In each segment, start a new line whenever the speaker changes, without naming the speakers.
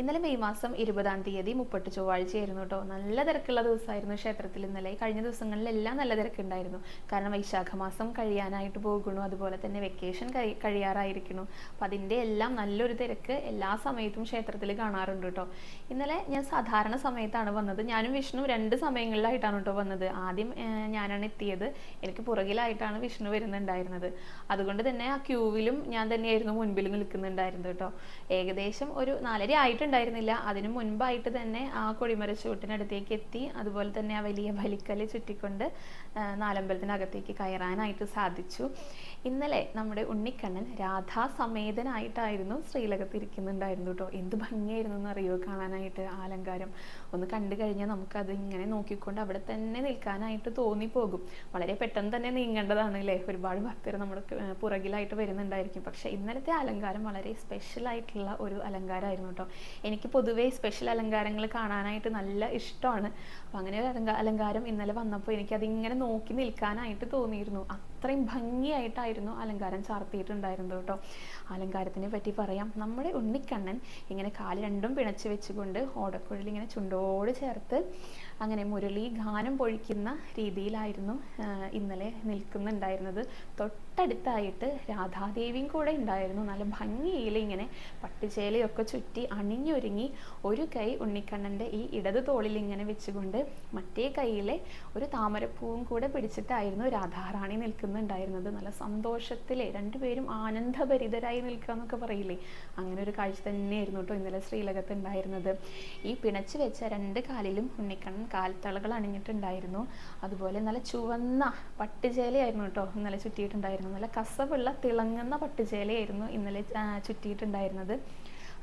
ഇന്നലെ മെയ് മാസം ഇരുപതാം തീയതി മുപ്പട്ട് ചൊവ്വാഴ്ചയായിരുന്നു കേട്ടോ നല്ല തിരക്കുള്ള ദിവസമായിരുന്നു ക്ഷേത്രത്തിൽ ഇന്നലെ. കഴിഞ്ഞ ദിവസങ്ങളിലെല്ലാം നല്ല തിരക്കുണ്ടായിരുന്നു. കാരണം വൈശാഖ മാസം കഴിയാനായിട്ട് പോകുന്നു. അതുപോലെ തന്നെ വെക്കേഷൻ കഴി കഴിയാറായിരിക്കുന്നു. അപ്പം അതിന്റെ എല്ലാം നല്ലൊരു തിരക്ക് എല്ലാ സമയത്തും ക്ഷേത്രത്തിൽ കാണാറുണ്ട് കേട്ടോ ഇന്നലെ ഞാൻ സാധാരണ സമയത്താണ് വന്നത്. ഞാനും വിഷ്ണു രണ്ട് സമയങ്ങളിലായിട്ടാണ് കേട്ടോ വന്നത്. ആദ്യം ഞാനാണ് എത്തിയത്. എനിക്ക് പുറകിലായിട്ടാണ് വിഷ്ണു വരുന്നുണ്ടായിരുന്നത്. അതുകൊണ്ട് തന്നെ ആ ക്യൂവിലും ഞാൻ തന്നെയായിരുന്നു മുൻപിൽ നിൽക്കുന്നുണ്ടായിരുന്നത് കേട്ടോ ഏകദേശം ഒരു നാലര ആയിട്ടുണ്ടായിരുന്നില്ല അതിനു മുൻപായിട്ട് തന്നെ ആ കൊടിമരച്ചൂട്ടിനടുത്തേക്ക് എത്തി. അതുപോലെ തന്നെ ആ വലിയ ബലിക്കൽ ചുറ്റിക്കൊണ്ട് നാലമ്പലത്തിനകത്തേക്ക് കയറാനായിട്ട് സാധിച്ചു. ഇന്നലെ നമ്മുടെ ഉണ്ണിക്കണ്ണൻ രാധാസമേതനായിട്ടായിരുന്നു ശ്രീലകത്ത് ഇരിക്കുന്നുണ്ടായിരുന്നു കേട്ടോ. എന്ത് ഭംഗിയായിരുന്നു എന്നറിയോ കാണാനായിട്ട് ആ അലങ്കാരം. ഒന്ന് കണ്ടു കഴിഞ്ഞാൽ നമുക്കത് ഇങ്ങനെ നോക്കിക്കൊണ്ട് അവിടെ തന്നെ നിൽക്കാനായിട്ട് തോന്നിപ്പോകും. വളരെ പെട്ടെന്ന് തന്നെ നീങ്ങേണ്ടതാണ് അല്ലേ? ഒരുപാട് ഭക്തർ നമ്മുടെ പുറകിലായിട്ട് വരുന്നുണ്ടായിരിക്കും. പക്ഷേ ഇന്നലത്തെ അലങ്കാരം വളരെ സ്പെഷ്യൽ ആയിട്ടുള്ള ഒരു അലങ്കാരമായിരുന്നു കേട്ടോ. എനിക്ക് പൊതുവേ സ്പെഷ്യൽ അലങ്കാരങ്ങൾ കാണാനായിട്ട് നല്ല ഇഷ്ടമാണ്. അപ്പം അങ്ങനെ ഒരു അലങ്കാരം ഇന്നലെ വന്നപ്പോൾ എനിക്കതിങ്ങനെ നോക്കി നിൽക്കാനായിട്ട് തോന്നിയിരുന്നു. അത്രയും ഭംഗിയായിട്ടായിരുന്നു അലങ്കാരം ചാർത്തിയിട്ടുണ്ടായിരുന്നത് കേട്ടോ. അലങ്കാരത്തിനെ പറ്റി പറയാം. നമ്മുടെ ഉണ്ണിക്കണ്ണൻ ഇങ്ങനെ കാൽ രണ്ടും പിണച്ച് വെച്ചുകൊണ്ട് ഓടക്കുഴൽ ഇങ്ങനെ ചുണ്ടോട് ചേർത്ത് അങ്ങനെ മുരളി ഗാനം പൊഴിക്കുന്ന രീതിയിലായിരുന്നു ഇന്നലെ നിൽക്കുന്നുണ്ടായിരുന്നത്. തൊട്ടടുത്തായിട്ട് രാധാദേവിയും കൂടെ ഉണ്ടായിരുന്നു. നല്ല ഭംഗിയിൽ ഇങ്ങനെ പട്ടുചേലയൊക്കെ ചുറ്റി അണിഞ്ഞൊരുങ്ങി ഒരു കൈ ഉണ്ണിക്കണ്ണന്റെ ഈ ഇടത് തോളിൽ ഇങ്ങനെ വെച്ചുകൊണ്ട് മറ്റേ കൈയിലെ ഒരു താമരപ്പൂവും കൂടെ പിടിച്ചിട്ടായിരുന്നു രാധാറാണി നിൽക്കുന്നുണ്ടായിരുന്നത് നല്ല സന്തോഷത്തിലെ രണ്ടുപേരും ആനന്ദഭരിതരായി നിൽക്കുക എന്നൊക്കെ പറയില്ലേ? അങ്ങനെ ഒരു കാഴ്ച തന്നെയായിരുന്നു കേട്ടോ ഇന്നലെ ശ്രീലകത്ത് ഉണ്ടായിരുന്നത്. ഈ പിണച്ച് വെച്ച രണ്ട് കാലിലും ഉണ്ണിക്കണ്ണൻ കാൽത്തളകൾ അണിഞ്ഞിട്ടുണ്ടായിരുന്നു. അതുപോലെ നല്ല ചുവന്ന പട്ടുചേലയായിരുന്നു കേട്ടോ ഇന്നലെ ചുറ്റിയിട്ടുണ്ടായിരുന്നു നല്ല കസവുള്ള തിളങ്ങുന്ന പട്ടുചേലയായിരുന്നു ഇന്നലെ ചുറ്റിയിട്ടുണ്ടായിരുന്നത്.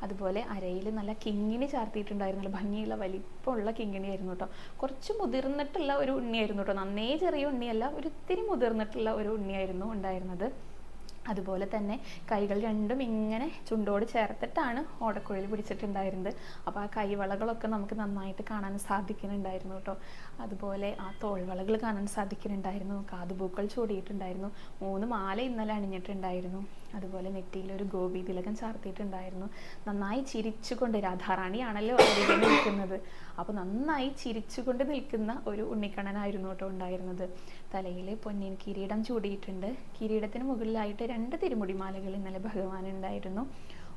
അതുപോലെ അരയിൽ നല്ല കിങ്ങിണി ചാർത്തിയിട്ടുണ്ടായിരുന്നു നല്ല ഭംഗിയുള്ള വലിപ്പമുള്ള കിങ്ങിണിയായിരുന്നു കേട്ടോ കുറച്ച് മുതിർന്നിട്ടുള്ള ഒരു ഉണ്ണിയായിരുന്നു കേട്ടോ നന്നേ ചെറിയ ഉണ്ണിയല്ല ഒരിത്തിരി മുതിർന്നിട്ടുള്ള ഒരു ഉണ്ണിയായിരുന്നു ഉണ്ടായിരുന്നത്. അതുപോലെ തന്നെ കൈകൾ രണ്ടും ഇങ്ങനെ ചുണ്ടോട് ചേർത്തിട്ടാണ് ഓടക്കുഴൽ പിടിച്ചിട്ടുണ്ടായിരുന്നത്. അപ്പോൾ ആ കൈവളകളൊക്കെ നമുക്ക് നന്നായിട്ട് കാണാൻ സാധിക്കുന്നുണ്ടായിരുന്നു കേട്ടോ. അതുപോലെ ആ തോൾവളകൾ കാണാൻ സാധിക്കുന്നുണ്ടായിരുന്നു. കാതുപൂക്കൾ ചൂടിയിട്ടുണ്ടായിരുന്നു. മൂന്ന് മാല ഇന്നലെ അണിഞ്ഞിട്ടുണ്ടായിരുന്നു. അതുപോലെ നെറ്റിയിൽ ഒരു ഗോപി തിലകം ചാർത്തിയിട്ടുണ്ടായിരുന്നു. നന്നായി ചിരിച്ചുകൊണ്ട് രാധാറാണിയാണല്ലോ അരികെ നിൽക്കുന്നത് അപ്പോൾ നന്നായി ചിരിച്ചുകൊണ്ട് നിൽക്കുന്ന ഒരു ഉണ്ണിക്കണ്ണനായിരുന്നു കേട്ടോ ഉണ്ടായിരുന്നത്. തലയിൽ പൊന്നിൻ കിരീടം ചൂടിയിട്ടുണ്ട്. കിരീടത്തിന് മുകളിലായിട്ട് രണ്ട് തിരുമുടിമാലകൾ ഇന്നലെ ഭഗവാൻ ഉണ്ടായിരുന്നു.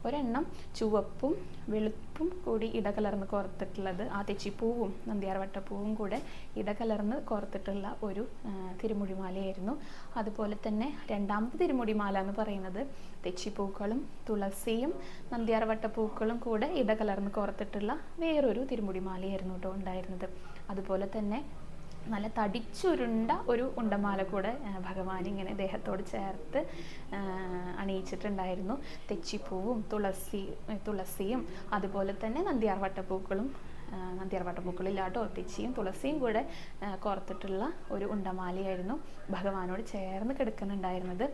ഒരെണ്ണം ചുവപ്പും വെളുപ്പും കൂടി ഇടകലർന്ന് കോർത്തിട്ടുള്ളത് ആ തെച്ചിപ്പൂവും നന്ദിയാർവട്ടപ്പൂവും കൂടെ ഇടകലർന്ന് കോർത്തിട്ടുള്ള ഒരു തിരുമുടിമാലയായിരുന്നു അതുപോലെ തന്നെ രണ്ടാമത്തെ തിരുമുടിമാല എന്ന് പറയുന്നത് തെച്ചിപ്പൂക്കളും തുളസിയും നന്ദിയാർവട്ടപ്പൂക്കളും കൂടെ ഇടകലർന്ന് കോർത്തിട്ടുള്ള വേറൊരു തിരുമുടിമാലയായിരുന്നു കേട്ടോ ഉണ്ടായിരുന്നത്. അതുപോലെ തന്നെ നല്ല തടിച്ചുരുണ്ട ഒരു ഉണ്ടമാല കൂടെ ഭഗവാൻ ഇങ്ങനെ ദേഹത്തോട് ചേർത്ത് അണിയിച്ചിട്ടുണ്ടായിരുന്നു. തെച്ചിപ്പൂവും തുളസി തുളസിയും അതുപോലെ തന്നെ നന്ദിയാർവട്ടപ്പൂക്കളും കേട്ടോ തെച്ചിയും തുളസിയും കൂടെ കോർത്തിട്ടുള്ള ഒരു ഉണ്ടമാലയായിരുന്നു ഭഗവാനോട് ചേർന്ന് കിടക്കുന്നുണ്ടായിരുന്നത്.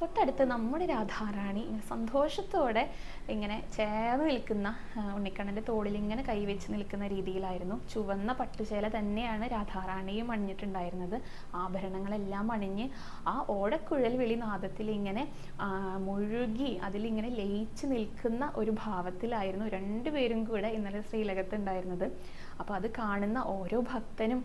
തൊട്ടടുത്ത് നമ്മുടെ രാധാറാണി ഇങ്ങനെ സന്തോഷത്തോടെ ഇങ്ങനെ ചേർന്ന് നിൽക്കുന്ന ഉണ്ണിക്കണ്ണന്റെ തോളിൽ ഇങ്ങനെ കൈവച്ച് നിൽക്കുന്ന രീതിയിലായിരുന്നു. ചുവന്ന പട്ടുചേല തന്നെയാണ് രാധാറാണിയും അണിഞ്ഞിട്ടുണ്ടായിരുന്നത്. ആഭരണങ്ങളെല്ലാം അണിഞ്ഞ് ആ ഓടക്കുഴൽ വിളി നാദത്തിൽ ഇങ്ങനെ മുഴുകി അതിലിങ്ങനെ ലയിച്ച് നിൽക്കുന്ന ഒരു ഭാവത്തിലായിരുന്നു രണ്ടുപേരും കൂടെ ഇന്നലെ ശ്രീലകത്ത് ഉണ്ടായിരുന്നത്. അപ്പോൾ അത് കാണുന്ന ഓരോ ഭക്തനും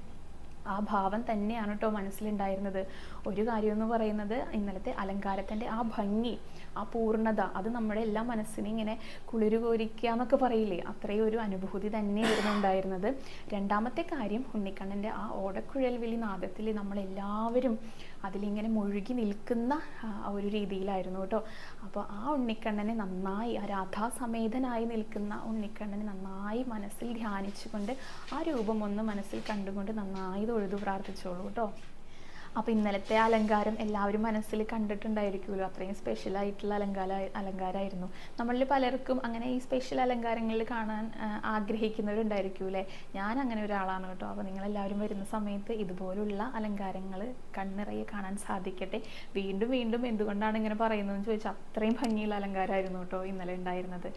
ആ ഭാവം തന്നെയാണ് കേട്ടോ മനസ്സിലുണ്ടായിരുന്നത്. ഒരു കാര്യം എന്ന് പറയുന്നത് ഇന്നലത്തെ അലങ്കാരത്തിന്റെ ആ ഭംഗി ആ പൂർണത അത് നമ്മുടെ എല്ലാ മനസ്സിനെ ഇങ്ങനെ കുളിരുകോരിക്കുക എന്നൊക്കെ പറയില്ലേ? അത്രയും ഒരു അനുഭൂതി തന്നെ ഉണ്ടായിരുന്നത്. രണ്ടാമത്തെ കാര്യം ഉണ്ണിക്കണ്ണന്റെ ആ ഓടക്കുഴൽ വിളി നാദത്തിൽ നമ്മളെല്ലാവരും അതിലിങ്ങനെ മുഴുകി നിൽക്കുന്ന ഒരു രീതിയിലായിരുന്നു കേട്ടോ. അപ്പോൾ ആ ഉണ്ണിക്കണ്ണനെ നന്നായി ആ രാധാസമേതനായി നിൽക്കുന്ന ഉണ്ണിക്കണ്ണനെ നന്നായി മനസ്സിൽ ധ്യാനിച്ചുകൊണ്ട് ആ രൂപം ഒന്ന് മനസ്സിൽ കണ്ടുകൊണ്ട് നന്നായി തൊഴുതു പ്രാർത്ഥിച്ചോളൂ കേട്ടോ. അപ്പോൾ ഇന്നലത്തെ അലങ്കാരം എല്ലാവരും മനസ്സിൽ കണ്ടിട്ടുണ്ടായിരിക്കുമല്ലോ. അത്രയും സ്പെഷ്യൽ ആയിട്ടുള്ള അലങ്കാര അലങ്കാരമായിരുന്നു നമ്മളിൽ പലർക്കും അങ്ങനെ ഈ സ്പെഷ്യൽ അലങ്കാരങ്ങളിൽ കാണാൻ ആഗ്രഹിക്കുന്നവരുണ്ടായിരിക്കൂലേ ഞാൻ അങ്ങനെ ഒരാളാണ് കേട്ടോ. അപ്പോൾ നിങ്ങളെല്ലാവരും വരുന്ന സമയത്ത് ഇതുപോലുള്ള അലങ്കാരങ്ങൾ കണ്ണിറയെ കാണാൻ സാധിക്കട്ടെ. വീണ്ടും വീണ്ടും എന്തുകൊണ്ടാണ് ഇങ്ങനെ പറയുന്നതെന്ന് ചോദിച്ചാൽ അത്രയും ഭംഗിയുള്ള അലങ്കാരമായിരുന്നു കേട്ടോ ഇന്നലെ ഉണ്ടായിരുന്നത്.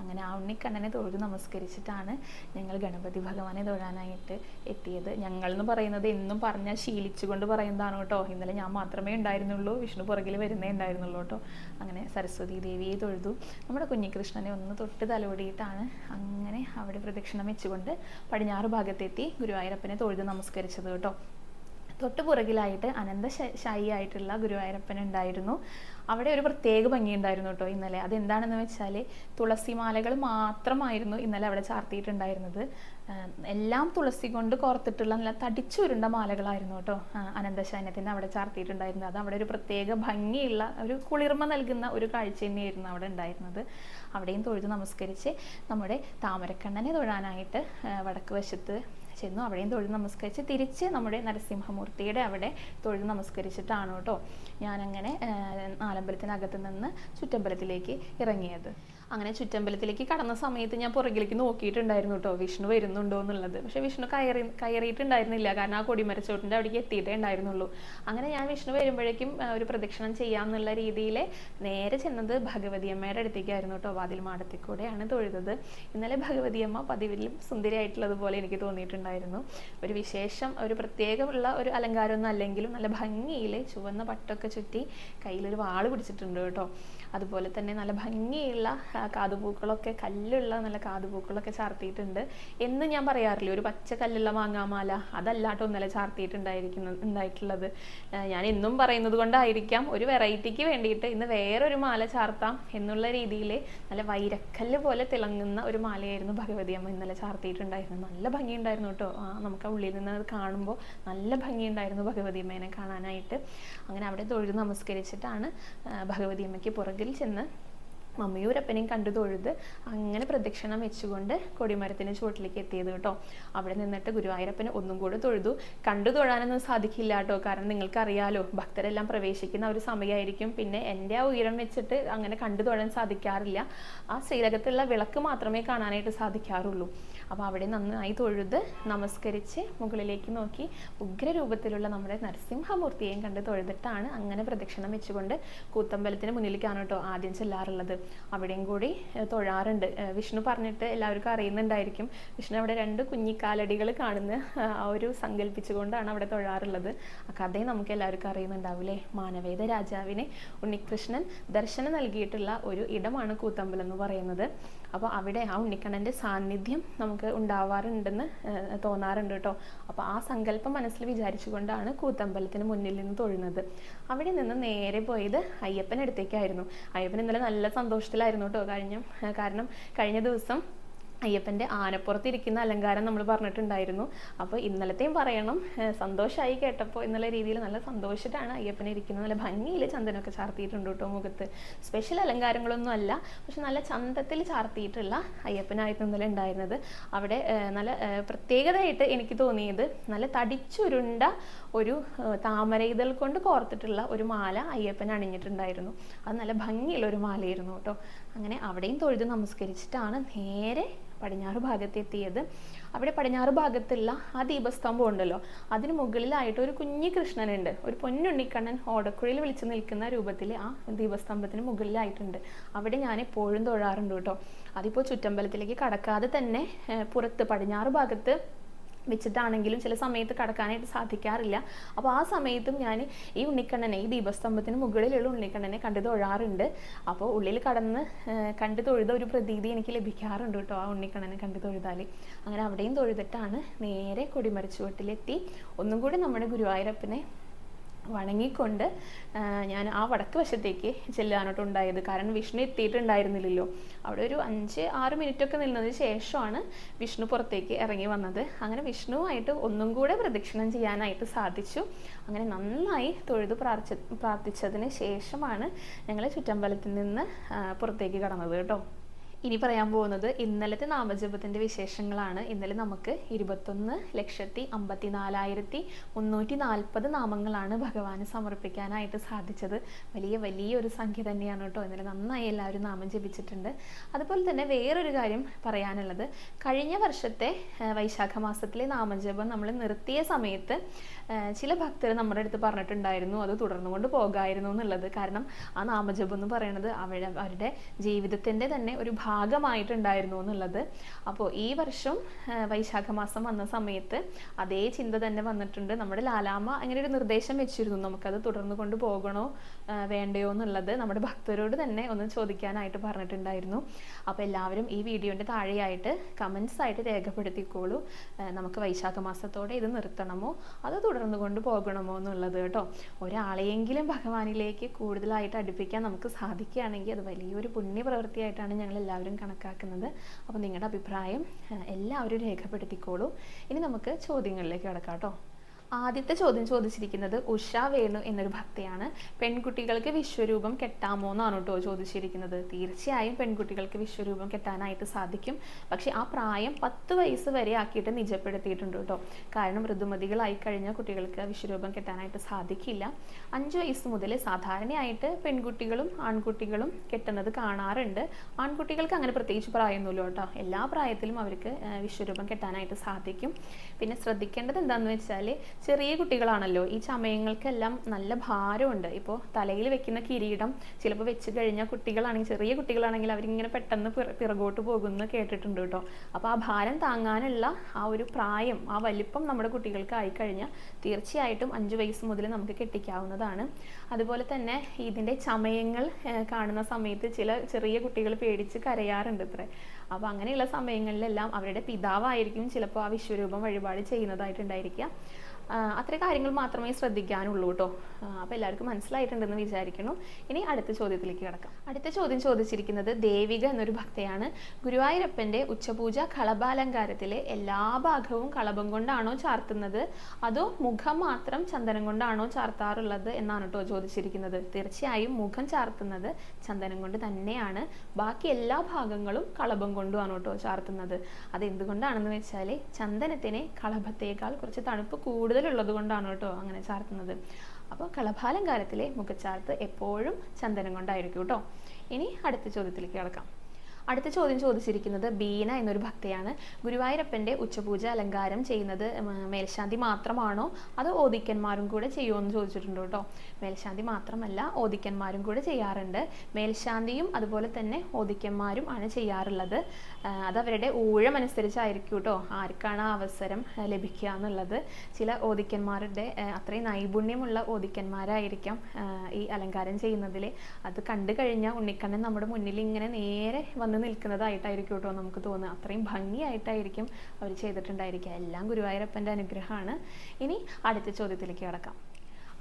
അങ്ങനെ ആ ഉണ്ണിക്കണ്ണനെ തൊഴുത് നമസ്കരിച്ചിട്ടാണ് ഞങ്ങൾ ഗണപതി ഭഗവാനെ തൊഴാനായിട്ട് എത്തിയത്. ഞങ്ങൾ എന്ന് പറയുന്നത് എന്നും പറഞ്ഞാൽ ശീലിച്ചുകൊണ്ട് പറയുന്നതാണ്. കേട്ടോ. ഇന്നലെ ഞാൻ മാത്രമേ ഉണ്ടായിരുന്നുള്ളൂ. വിഷ്ണു പുറകിൽ വരുന്നേ ഉണ്ടായിരുന്നുള്ളൂ കേട്ടോ. അങ്ങനെ സരസ്വതി ദേവിയെ തൊഴുതു. നമ്മുടെ കുഞ്ഞികൃഷ്ണനെ ഒന്ന് തൊട്ട് തലോടിയിട്ടാണ് അങ്ങനെ അവിടെ പ്രദക്ഷിണം വെച്ചുകൊണ്ട് പടിഞ്ഞാറ് ഭാഗത്തെത്തി ഗുരുവായൂരപ്പനെ തൊഴുത് നമസ്കരിച്ചത് കേട്ടോ. തൊട്ട് പുറകിലായിട്ട് അനന്ത ശ- ശായി ആയിട്ടുള്ള ഗുരുവായൂരപ്പൻ ഉണ്ടായിരുന്നു. അവിടെ ഒരു പ്രത്യേക ഭംഗിയുണ്ടായിരുന്നു കേട്ടോ ഇന്നലെ. അതെന്താണെന്ന് വെച്ചാൽ തുളസിമാലകൾ മാത്രമായിരുന്നു ഇന്നലെ അവിടെ ചാർത്തിയിട്ടുണ്ടായിരുന്നത്. എല്ലാം തുളസി കൊണ്ട് കോർത്തിട്ടുള്ള നല്ല തടിച്ചുരുണ്ട മാലകളായിരുന്നു കേട്ടോ അനന്തശയനത്തിന്റെ അവിടെ ചാർത്തിയിട്ടുണ്ടായിരുന്നത്. അത് അവിടെ ഒരു പ്രത്യേക ഭംഗിയുള്ള ഒരു കുളിർമ നൽകുന്ന ഒരു കാഴ്ച തന്നെയായിരുന്നു അവിടെ ഉണ്ടായിരുന്നത്. അവിടെയും തൊഴുത് നമസ്കരിച്ച് നമ്മുടെ താമരക്കണ്ണനെ തൊഴാനായിട്ട് വടക്ക് വശത്ത് ചെന്നു. അവിടെയും തൊഴുത് നമസ്കരിച്ച് തിരിച്ച് നമ്മുടെ നരസിംഹമൂർത്തിയുടെ അവിടെ തൊഴുത് നമസ്കരിച്ചിട്ടാണ് കേട്ടോ ഞാനങ്ങനെ നാലമ്പലത്തിനകത്ത് നിന്ന് ചുറ്റമ്പലത്തിലേക്ക് ഇറങ്ങിയത്. അങ്ങനെ ചുറ്റമ്പലത്തിലേക്ക് കടന്ന സമയത്ത് ഞാൻ പുറകിലേക്ക് നോക്കിയിട്ടുണ്ടായിരുന്നു കേട്ടോ വിഷ്ണു വരുന്നുണ്ടോ എന്നുള്ളത്. പക്ഷേ വിഷ്ണു കയറി കയറിയിട്ടുണ്ടായിരുന്നില്ല. കാരണം ആ കൊടിമരച്ചോട്ടിന്റെ അവിടേക്ക് എത്തിയിട്ടേ ഉണ്ടായിരുന്നുള്ളൂ. അങ്ങനെ ഞാൻ വിഷ്ണു വരുമ്പോഴേക്കും ഒരു പ്രദക്ഷിണം ചെയ്യാമെന്നുള്ള രീതിയിൽ നേരെ ചെന്നത് ഭഗവതി അമ്മയുടെ അടുത്തേക്കായിരുന്നു കേട്ടോ വാതിൽ മാടത്തിൽ കൂടെയാണ് തൊഴുതത്. ഇന്നലെ ഭഗവതി അമ്മ പതിവിലും സുന്ദരിയായിട്ടുള്ളതുപോലെ എനിക്ക് തോന്നിയിട്ടുണ്ടായിരുന്നു. ഒരു വിശേഷം ഒരു പ്രത്യേകമുള്ള ഒരു അലങ്കാരമൊന്നും അല്ലെങ്കിലും നല്ല ഭംഗിയിൽ ചുവന്ന പട്ടൊക്കെ ചുറ്റി കയ്യിലൊരു വാൾ പിടിച്ചിട്ടുണ്ട് കേട്ടോ. അതുപോലെ തന്നെ നല്ല ഭംഗിയുള്ള കാതുപൂക്കളൊക്കെ കല്ലുള്ള നല്ല കാതുപൂക്കളൊക്കെ ചാർത്തിയിട്ടുണ്ട്. എന്ന് ഞാൻ പറയാറില്ലേ. ഒരു പച്ച കല്ലുള്ള മാങ്ങാമാല അതല്ലാട്ടോ ഇന്നലെ ചാർത്തിയിട്ടുണ്ടായിരിക്കുന്ന ഉണ്ടായിട്ടുള്ളത്. ഞാൻ എന്നും പറയുന്നത് കൊണ്ടായിരിക്കാം. ഒരു വെറൈറ്റിക്ക് വേണ്ടിയിട്ട് ഇന്ന് വേറൊരു മാല ചാർത്താം എന്നുള്ള രീതിയിൽ നല്ല വൈരക്കല്ല് പോലെ തിളങ്ങുന്ന ഒരു മാലയായിരുന്നു ഭഗവതി അമ്മ ഇന്നലെ ചാർത്തിയിട്ടുണ്ടായിരുന്നു നല്ല ഭംഗിയുണ്ടായിരുന്നു കേട്ടോ. ആ, നമുക്ക് ഉള്ളിൽ നിന്ന് അത് കാണുമ്പോൾ നല്ല ഭംഗിയുണ്ടായിരുന്നു ഭഗവതി അമ്മേനെ കാണാനായിട്ട്. അങ്ങനെ അവിടെ തൊഴുത് നമസ്കരിച്ചിട്ടാണ് ഭഗവതി അമ്മയ്ക്ക് പുറകിൽ ചെന്ന് മമ്മിയൂരപ്പനെയും കണ്ടു തൊഴുത് അങ്ങനെ പ്രദക്ഷിണം വെച്ചുകൊണ്ട് കൊടിമരത്തിന്റെ ചുവട്ടിലേക്ക് എത്തിയത് കേട്ടോ. അവിടെ നിന്നിട്ട് ഗുരുവായൂരപ്പനെ ഒന്നും കൂടെ തൊഴുതു. കണ്ടു തൊഴാനൊന്നും സാധിക്കില്ല കേട്ടോ. കാരണം നിങ്ങൾക്കറിയാലോ ഭക്തരെല്ലാം പ്രവേശിക്കുന്ന ഒരു സമയമായിരിക്കും. പിന്നെ എന്റെ ആ ഉയരം വെച്ചിട്ട് അങ്ങനെ കണ്ടു തൊഴാൻ സാധിക്കാറില്ല. ആ ശ്രീലകത്തുള്ള വിളക്ക് മാത്രമേ കാണാനായിട്ട് സാധിക്കാറുള്ളൂ. അപ്പോൾ അവിടെ നന്നായി തൊഴുത് നമസ്കരിച്ച് മുകളിലേക്ക് നോക്കി ഉഗ്രരൂപത്തിലുള്ള നമ്മുടെ നരസിംഹമൂർത്തിയെയും കണ്ട് തൊഴുതിട്ടാണ് അങ്ങനെ പ്രദക്ഷിണം വെച്ചുകൊണ്ട് കൂത്തമ്പലത്തിന് മുന്നിലേക്കാണ് കേട്ടോ ആദ്യം ചെല്ലാറുള്ളത്. അവിടെയും കൂടി തൊഴാറുണ്ട്. വിഷ്ണു പറഞ്ഞിട്ട് എല്ലാവർക്കും അറിയുന്നുണ്ടായിരിക്കും. വിഷ്ണു അവിടെ രണ്ട് കുഞ്ഞിക്കാലടികൾ കാണുന്ന ആ ഒരു സങ്കല്പിച്ചുകൊണ്ടാണ് അവിടെ തൊഴാറുള്ളത്. ആ കഥയും നമുക്ക് എല്ലാവർക്കും അറിയുന്നുണ്ടാവില്ലേ മാനവേദ രാജാവിനെ ഉണ്ണികൃഷ്ണൻ ദർശനം നൽകിയിട്ടുള്ള ഒരു ഇടമാണ് കൂത്തമ്പലം എന്ന് പറയുന്നത്. അപ്പോൾ അവിടെ ആ ഉണ്ണിക്കണ്ണന്റെ സാന്നിധ്യം നമുക്ക് ഉണ്ടാവാറുണ്ടെന്ന് തോന്നാറുണ്ട് കേട്ടോ. അപ്പോൾ ആ സങ്കല്പം മനസ്സിൽ വിചാരിച്ചുകൊണ്ടാണ് കൂത്തമ്പലത്തിന് മുന്നിൽ നിന്ന് തൊഴുന്നത്. അവിടെ നിന്ന് നേരെ പോയത് അയ്യപ്പൻ അടുത്തേക്കായിരുന്നു അയ്യപ്പൻ ഇന്നലെ നല്ല സന്തോഷത്തിലായിരുന്നു കേട്ടോ കഴിഞ്ഞ കാരണം കഴിഞ്ഞ ദിവസം അയ്യപ്പന്റെ ആനപ്പുറത്തിരിക്കുന്ന അലങ്കാരം നമ്മൾ പറഞ്ഞിട്ടുണ്ടായിരുന്നു. അപ്പോൾ ഇന്നലത്തെയും പറയണം. സന്തോഷമായി കേട്ടപ്പോൾ എന്നുള്ള രീതിയിൽ നല്ല സന്തോഷിച്ചിട്ടാണ് അയ്യപ്പനെ ഇരിക്കുന്നത്. നല്ല ഭംഗിയിൽ ചന്ദനമൊക്കെ ചാർത്തിയിട്ടുണ്ട് കേട്ടോ മുഖത്ത്. സ്പെഷ്യൽ അലങ്കാരങ്ങളൊന്നും അല്ല പക്ഷെ നല്ല ചന്തത്തിൽ ചാർത്തിയിട്ടുള്ള അയ്യപ്പനായിരുന്നു ഇന്നലെ ഉണ്ടായിരുന്നത്. അവിടെ നല്ല പ്രത്യേകതയായിട്ട് എനിക്ക് തോന്നിയത് നല്ല തടിച്ചുരുണ്ട ഒരു താമര ഇതൾ കൊണ്ട് കോർത്തിട്ടുള്ള ഒരു മാല അയ്യപ്പൻ അണിഞ്ഞിട്ടുണ്ടായിരുന്നു. അത് നല്ല ഭംഗിയുള്ള ഒരു മാലയായിരുന്നു കേട്ടോ. അങ്ങനെ അവിടെയും തൊഴുത് നമസ്കരിച്ചിട്ടാണ് നേരെ പടിഞ്ഞാറ് ഭാഗത്തെത്തിയത്. അവിടെ പടിഞ്ഞാറ് ഭാഗത്തുള്ള ആ ദീപസ്തംഭം ഉണ്ടല്ലോ. അതിന് മുകളിലായിട്ട് ഒരു കുഞ്ഞി കൃഷ്ണനുണ്ട്. ഒരു പൊന്നുണ്ണിക്കണ്ണൻ ഓടക്കുഴയിൽ വിളിച്ചു നിൽക്കുന്ന രൂപത്തിൽ ആ ദീപസ്തംഭത്തിന് മുകളിലായിട്ടുണ്ട്. അവിടെ ഞാൻ എപ്പോഴും തൊഴാറുണ്ട് കേട്ടോ. അതിപ്പോൾ ചുറ്റമ്പലത്തിലേക്ക് കടക്കാതെ തന്നെ പുറത്ത് പടിഞ്ഞാറ് ഭാഗത്ത് വെച്ചിട്ടാണെങ്കിലും ചില സമയത്ത് കടക്കാനായിട്ട് സാധിക്കാറില്ല. അപ്പോൾ ആ സമയത്തും ഞാൻ ഈ ഉണ്ണിക്കണ്ണനെ ഈ ദീപസ്തംഭത്തിന് മുകളിലുള്ള ഉണ്ണിക്കണ്ണനെ കണ്ടു തൊഴാറുണ്ട്. അപ്പോൾ ഉള്ളിൽ കടന്ന് കണ്ടു തൊഴുത ഒരു പ്രതീതി എനിക്ക് ലഭിക്കാറുണ്ട് കേട്ടോ ആ ഉണ്ണിക്കണ്ണനെ കണ്ടു തൊഴുതാൽ അങ്ങനെ അവിടെയും തൊഴുതിട്ടാണ് നേരെ കൊടിമരച്ചുവട്ടിലെത്തി. ഒന്നും കൂടി നമ്മുടെ ഗുരുവായൂരപ്പനെ വണങ്ങിക്കൊണ്ട് ഞാൻ ആ വടക്ക് വശത്തേക്ക് ചെല്ലാനോട്ട് ഉണ്ടായത് കാരണം വിഷ്ണു എത്തിയിട്ടുണ്ടായിരുന്നില്ലല്ലോ. അവിടെ ഒരു അഞ്ച് ആറ് മിനിറ്റ് ഒക്കെ നിന്നതിന് ശേഷമാണ് വിഷ്ണു പുറത്തേക്ക് ഇറങ്ങി വന്നത്. അങ്ങനെ വിഷ്ണുവായിട്ട് ഒന്നും കൂടെ പ്രദക്ഷിണം ചെയ്യാനായിട്ട് സാധിച്ചു. അങ്ങനെ നന്നായി തൊഴുതു പ്രാർത്ഥിച്ച പ്രാർത്ഥിച്ചതിന് ശേഷമാണ് ഞങ്ങൾ ചുറ്റമ്പലത്തിൽ നിന്ന് പുറത്തേക്ക് കടന്നത് കേട്ടോ. ഇനി പറയാൻ പോകുന്നത് ഇന്നലത്തെ നാമജപത്തിന്റെ വിശേഷങ്ങളാണ്. ഇന്നലെ നമുക്ക് ഇരുപത്തൊന്ന് ലക്ഷത്തി അമ്പത്തി നാലായിരത്തി മുന്നൂറ്റി നാൽപ്പത് നാമങ്ങളാണ് ഭഗവാന് സമർപ്പിക്കാനായിട്ട് സാധിച്ചത്. വലിയ വലിയൊരു സംഖ്യ തന്നെയാണ് കേട്ടോ. ഇന്നലെ നന്നായി എല്ലാവരും നാമം ജപിച്ചിട്ടുണ്ട്. അതുപോലെ തന്നെ വേറൊരു കാര്യം പറയാനുള്ളത്. കഴിഞ്ഞ വർഷത്തെ വൈശാഖ മാസത്തിലെ നാമജപം നമ്മൾ നിർത്തിയ സമയത്ത് ചില ഭക്തർ നമ്മുടെ അടുത്ത് പറഞ്ഞിട്ടുണ്ടായിരുന്നു അത് തുടർന്നുകൊണ്ട് പോകായിരുന്നു എന്നുള്ളത്. കാരണം ആ നാമജപം എന്ന് പറയുന്നത് അവരുടെ അവരുടെ ജീവിതത്തിന്റെ തന്നെ ഒരു ഭാഗമായിട്ടുണ്ടായിരുന്നു എന്നുള്ളത്. അപ്പോൾ ഈ വർഷം വൈശാഖ മാസം വന്ന സമയത്ത് അതേ ചിന്ത തന്നെ വന്നിട്ടുണ്ട്. നമ്മുടെ ലാലാമ്മ അങ്ങനെ ഒരു നിർദ്ദേശം വെച്ചിരുന്നു. നമുക്കത് തുടർന്നു കൊണ്ട് പോകണോ വേണ്ടയോ എന്നുള്ളത് നമ്മുടെ ഭക്തരോട് തന്നെ ഒന്ന് ചോദിക്കാനായിട്ട് പറഞ്ഞിട്ടുണ്ടായിരുന്നു. അപ്പോൾ എല്ലാവരും ഈ വീഡിയോന്റെ താഴെയായിട്ട് കമൻസ് ആയിട്ട് രേഖപ്പെടുത്തിക്കോളൂ. നമുക്ക് വൈശാഖ മാസത്തോടെ ഇത് നിർത്തണമോ? അത് തുടർന്ന് കൊണ്ട് പോകണമോ എന്നുള്ളത് കേട്ടോ. ഒരാളെയെങ്കിലും ഭഗവാനിലേക്ക് കൂടുതലായിട്ട് അടുപ്പിക്കാൻ നമുക്ക് സാധിക്കുകയാണെങ്കിൽ അത് വലിയൊരു പുണ്യ പ്രവൃത്തിയായിട്ടാണ് ഞങ്ങൾ എല്ലാവരും കണക്കാക്കുന്നത്. അപ്പോൾ നിങ്ങളുടെ അഭിപ്രായം എല്ലാവരും രേഖപ്പെടുത്തിക്കോളൂ. ഇനി നമുക്ക് ചോദ്യങ്ങളിലേക്ക് കിടക്കാം കേട്ടോ. ആദ്യത്തെ ചോദ്യം ചോദിച്ചിരിക്കുന്നത് ഉഷ വേണു എന്നൊരു ഭക്തയാണ്. പെൺകുട്ടികൾക്ക് വിശ്വരൂപം കെട്ടാമോ എന്നാണ് കേട്ടോ ചോദിച്ചിരിക്കുന്നത്. തീർച്ചയായും പെൺകുട്ടികൾക്ക് വിശ്വരൂപം കെട്ടാനായിട്ട് സാധിക്കും. പക്ഷേ ആ പ്രായം പത്ത് വയസ്സ് വരെ ആക്കിയിട്ട് നിജപ്പെടുത്തിയിട്ടുണ്ട് കേട്ടോ. കാരണം ഋതുമതികളായി കഴിഞ്ഞ കുട്ടികൾക്ക് വിശ്വരൂപം കെട്ടാനായിട്ട് സാധിക്കില്ല. അഞ്ച് വയസ്സ് മുതൽ സാധാരണയായിട്ട് പെൺകുട്ടികളും ആൺകുട്ടികളും കെട്ടുന്നത് കാണാറുണ്ട്. ആൺകുട്ടികൾക്ക് അങ്ങനെ പ്രത്യേകിച്ച് പ്രായമൊന്നുമില്ല കേട്ടോ. എല്ലാ പ്രായത്തിലും അവർക്ക് വിശ്വരൂപം കെട്ടാനായിട്ട് സാധിക്കും. പിന്നെ ശ്രദ്ധിക്കേണ്ടത് എന്താണെന്ന് വെച്ചാൽ ചെറിയ കുട്ടികളാണല്ലോ ഈ ചമയങ്ങൾക്കെല്ലാം നല്ല ഭാരമുണ്ട്. ഇപ്പോൾ തലയിൽ വെക്കുന്ന കിരീടം ചിലപ്പോൾ വെച്ച് കഴിഞ്ഞാൽ കുട്ടികളാണെങ്കിൽ ചെറിയ കുട്ടികളാണെങ്കിൽ അവരിങ്ങനെ പെട്ടെന്ന് പിറകോട്ട് പോകുമെന്ന് കേട്ടിട്ടുണ്ട് കേട്ടോ. അപ്പോൾ ആ ഭാരം താങ്ങാനുള്ള ആ ഒരു പ്രായം ആ വലിപ്പം നമ്മുടെ കുട്ടികൾക്ക് ആയിക്കഴിഞ്ഞാൽ തീർച്ചയായിട്ടും അഞ്ച് വയസ്സ് മുതൽ നമുക്ക് കെട്ടിക്കാവുന്നതാണ്. അതുപോലെ തന്നെ ഇതിന്റെ ചമയങ്ങൾ കാണുന്ന സമയത്ത് ചില ചെറിയ കുട്ടികൾ പേടിച്ച് കരയാറുണ്ട് ഇത്ര. അപ്പോൾ അങ്ങനെയുള്ള സമയങ്ങളിലെല്ലാം അവരുടെ പിതാവായിരിക്കും ചിലപ്പോൾ ആ വിശ്വരൂപം വഴിപാട് ചെയ്യുന്നതായിട്ടുണ്ടായിരിക്കുക. അത്രയും കാര്യങ്ങൾ മാത്രമേ ശ്രദ്ധിക്കാനുള്ളൂ കേട്ടോ. അപ്പോൾ എല്ലാവർക്കും മനസ്സിലായിട്ടുണ്ടെന്ന് വിചാരിക്കുന്നു. ഇനി അടുത്ത ചോദ്യത്തിലേക്ക് കിടക്കാം. അടുത്ത ചോദ്യം ചോദിച്ചിരിക്കുന്നത് ദേവിക എന്നൊരു ഭക്തയാണ്. ഗുരുവായൂരപ്പന്റെ ഉച്ചപൂജ കളഭാലങ്കാരത്തിലെ എല്ലാ ഭാഗവും കളഭം കൊണ്ടാണോ ചാർത്തുന്നത്? അതോ മുഖം മാത്രം ചന്ദനം കൊണ്ടാണോ ചാർത്താറുള്ളത് എന്നാണ് കേട്ടോ ചോദിച്ചിരിക്കുന്നത്. തീർച്ചയായും മുഖം ചാർത്തുന്നത് ചന്ദനം കൊണ്ട് തന്നെയാണ്. ബാക്കി എല്ലാ ഭാഗങ്ങളും കളഭം കൊണ്ടുമാണ് കേട്ടോ ചാർത്തുന്നത്. അത് എന്തുകൊണ്ടാണെന്ന് വെച്ചാൽ ചന്ദനത്തിന് കളഭത്തേക്കാൾ കുറച്ച് തണുപ്പ് കൂടുതലുള്ളത് കൊണ്ടാണ് കേട്ടോ അങ്ങനെ ചാർത്തുന്നത്. അപ്പോൾ കളഭാലങ്കാരത്തിലെ മുഖച്ചാർത്ത് എപ്പോഴും ചന്ദനം കൊണ്ടായിരിക്കും കേട്ടോ. ഇനി അടുത്ത ചോദ്യത്തിലേക്ക് കിടക്കാം. അടുത്ത ചോദ്യം ചോദിച്ചിരിക്കുന്നത് ബീന എന്നൊരു ഭക്തയാണ്. ഗുരുവായൂരപ്പന്റെ ഉച്ചപൂജ അലങ്കാരം ചെയ്യുന്നത് മേൽശാന്തി മാത്രമാണോ? അതോ ഓദിക്കന്മാരും കൂടെ ചെയ്യുമോ എന്ന് ചോദിച്ചിട്ടുണ്ട് കേട്ടോ. മേൽശാന്തി മാത്രമല്ല ഓദിക്കന്മാരും കൂടെ ചെയ്യാറുണ്ട്. മേൽശാന്തിയും അതുപോലെ തന്നെ ഓദിക്കന്മാരും ആണ് ചെയ്യാറുള്ളത്. അത് അവരുടെ ഊഴമനുസരിച്ചായിരിക്കും കേട്ടോ. ആർക്കാണ് അവസരം ലഭിക്കുക എന്നുള്ളത്. ചില ഓദിക്കന്മാരുടെ അത്രയും നൈപുണ്യമുള്ള ഓദിക്കന്മാരായിരിക്കാം ഈ അലങ്കാരം ചെയ്യുന്നതിൽ അത് കണ്ടു കഴിഞ്ഞാൽ ഉണ്ണിക്കണ്ണൻ നമ്മുടെ മുന്നിൽ ഇങ്ങനെ നേരെ വന്ന് നിൽക്കുന്നതായിട്ടായിരിക്കും കേട്ടോ നമുക്ക് തോന്നുക. അത്രയും ഭംഗിയായിട്ടായിരിക്കും അവർ ചെയ്തിട്ടുണ്ടായിരിക്കുക. എല്ലാം ഗുരുവായൂരപ്പന്റെ അനുഗ്രഹമാണ്. ഇനി അടുത്ത ചോദ്യത്തിലേക്ക് കിടക്കാം.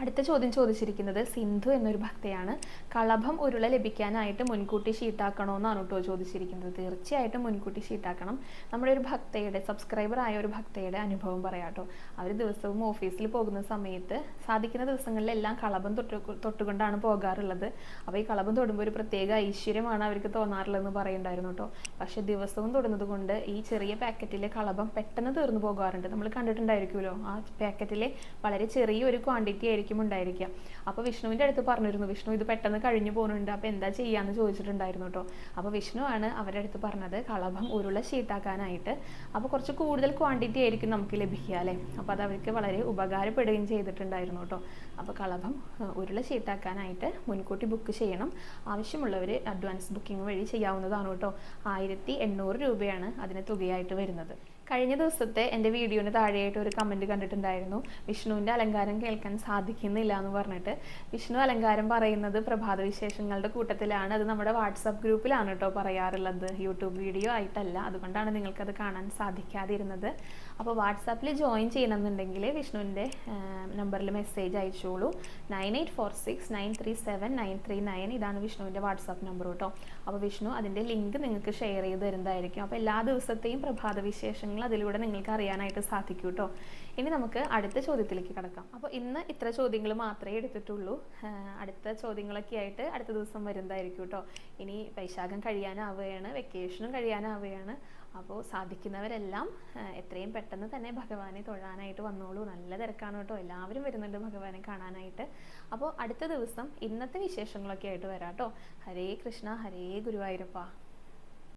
അടുത്ത ചോദ്യം ചോദിച്ചിരിക്കുന്നത് സിന്ധു എന്നൊരു ഭക്തയാണ്. കളഭം ഉരുള ലഭിക്കാനായിട്ട് മുൻകൂട്ടി ഷീട്ടാക്കണോ എന്നാണ് കേട്ടോ ചോദിച്ചിരിക്കുന്നത്. തീർച്ചയായിട്ടും മുൻകൂട്ടി ഷീട്ടാക്കണം നമ്മുടെ ഒരു ഭക്തയുടെ സബ്സ്ക്രൈബർ ആയ ഒരു ഭക്തയുടെ അനുഭവം പറയാം കേട്ടോ. അവർ ദിവസവും ഓഫീസിൽ പോകുന്ന സമയത്ത് സാധിക്കുന്ന ദിവസങ്ങളിലെല്ലാം കളഭം തൊട്ട് തൊട്ടുകൊണ്ടാണ് പോകാറുള്ളത്. അപ്പോൾ ഈ കളഭം തൊടുമ്പോൾ ഒരു പ്രത്യേക ഐശ്വര്യമാണ് അവർക്ക് തോന്നാറുള്ളതെന്ന് പറയുന്നുണ്ടായിരുന്നു കേട്ടോ. പക്ഷേ ദിവസവും തൊടുന്നത് കൊണ്ട് ഈ ചെറിയ പാക്കറ്റിലെ കളഭം പെട്ടെന്ന് തീർന്നു പോകാറുണ്ട്. നമ്മൾ കണ്ടിട്ടുണ്ടായിരിക്കുമല്ലോ ആ പാക്കറ്റിലെ വളരെ ചെറിയൊരു ക്വാണ്ടിറ്റി ആയിരിക്കും ഉണ്ടായിരിക്കുക അപ്പോൾ വിഷ്ണുവിന്റെ അടുത്ത് പറഞ്ഞിരുന്നു വിഷ്ണു ഇത് പെട്ടെന്ന് കഴിഞ്ഞു പോകുന്നുണ്ട്. അപ്പോൾ എന്താ ചെയ്യാന്ന് ചോദിച്ചിട്ടുണ്ടായിരുന്നു കേട്ടോ അപ്പോൾ വിഷ്ണു ആണ് അവരുടെ അടുത്ത് പറഞ്ഞത് കളഭം ഉരുള ഷീട്ടാക്കാനായിട്ട് അപ്പോൾ കുറച്ച് കൂടുതൽ ക്വാണ്ടിറ്റി ആയിരിക്കും നമുക്ക് ലഭിക്കുക അല്ലേ? അപ്പോൾ അത് അവർക്ക് വളരെ ഉപകാരപ്പെടുകയും ചെയ്തിട്ടുണ്ടായിരുന്നു കേട്ടോ അപ്പോൾ കളഭം ഉരുള ഷീട്ടാക്കാനായിട്ട് മുൻകൂട്ടി ബുക്ക് ചെയ്യണം. ആവശ്യമുള്ളവർ അഡ്വാൻസ് ബുക്കിംഗ് വഴി ചെയ്യാവുന്നതാണ് കേട്ടോ ആയിരത്തി എണ്ണൂറ് രൂപയാണ് അതിന് തുകയായിട്ട് വരുന്നത്. കഴിഞ്ഞ ദിവസത്തെ എന്റെ വീഡിയോന് താഴെയായിട്ട് ഒരു കമന്റ് കണ്ടിട്ടുണ്ടായിരുന്നു. വിഷ്ണുവിന്റെ അലങ്കാരം കേൾക്കാൻ സാധിക്കുന്നില്ല എന്ന് പറഞ്ഞിട്ട്. വിഷ്ണു അലങ്കാരം പറയുന്നത് പ്രഭാത വിശേഷങ്ങളുടെ കൂട്ടത്തിലാണ്. അത് നമ്മുടെ വാട്സപ്പ് ഗ്രൂപ്പിലാണ് കേട്ടോ പറയാറുള്ളത്. യൂട്യൂബ് വീഡിയോ ആയിട്ടല്ല. അതുകൊണ്ടാണ് നിങ്ങൾക്കത് കാണാൻ സാധിക്കാതിരുന്നത്. അപ്പോൾ വാട്സാപ്പിൽ ജോയിൻ ചെയ്യണമെന്നുണ്ടെങ്കിൽ വിഷ്ണുവിന്റെ നമ്പറിൽ മെസ്സേജ് അയച്ചോളൂ. Nine eight four six nine three seven nine three nine ഇതാണ് വിഷ്ണുവിന്റെ വാട്സാപ്പ് നമ്പർ കേട്ടോ. അപ്പോൾ വിഷ്ണു അതിന്റെ ലിങ്ക് നിങ്ങൾക്ക് ഷെയർ ചെയ്ത് തരുന്നതായിരിക്കും. അപ്പോൾ എല്ലാ ദിവസത്തെയും പ്രഭാത വിശേഷങ്ങൾ അതിലൂടെ നിങ്ങൾക്ക് അറിയാനായിട്ട് സാധിക്കും കേട്ടോ. ഇനി നമുക്ക് അടുത്ത ചോദ്യത്തിലേക്ക് കടക്കാം. അപ്പോൾ ഇന്ന് ഇത്ര ചോദ്യങ്ങൾ മാത്രമേ എടുത്തിട്ടുള്ളൂ. അടുത്ത ചോദ്യങ്ങളൊക്കെ ആയിട്ട് അടുത്ത ദിവസം വരുന്നതായിരിക്കും കേട്ടോ. ഇനി വൈശാഖം കഴിയാനാവുകയാണ് വെക്കേഷനും കഴിയാനാവുകയാണ്. അപ്പോൾ സാധിക്കുന്നവരെല്ലാം എത്രയും പെട്ടെന്ന് തന്നെ ഭഗവാനെ തൊഴാനായിട്ട് വന്നോളൂ. നല്ല തിരക്കാണ് കേട്ടോ. എല്ലാവരും വരുന്നുണ്ട് ഭഗവാനെ കാണാനായിട്ട്. അപ്പോൾ അടുത്ത ദിവസം ഇന്നത്തെ വിശേഷങ്ങളൊക്കെ ആയിട്ട് വരാം കേട്ടോ. ഹരേ കൃഷ്ണ ഹരേ ഗുരുവായൂരപ്പ.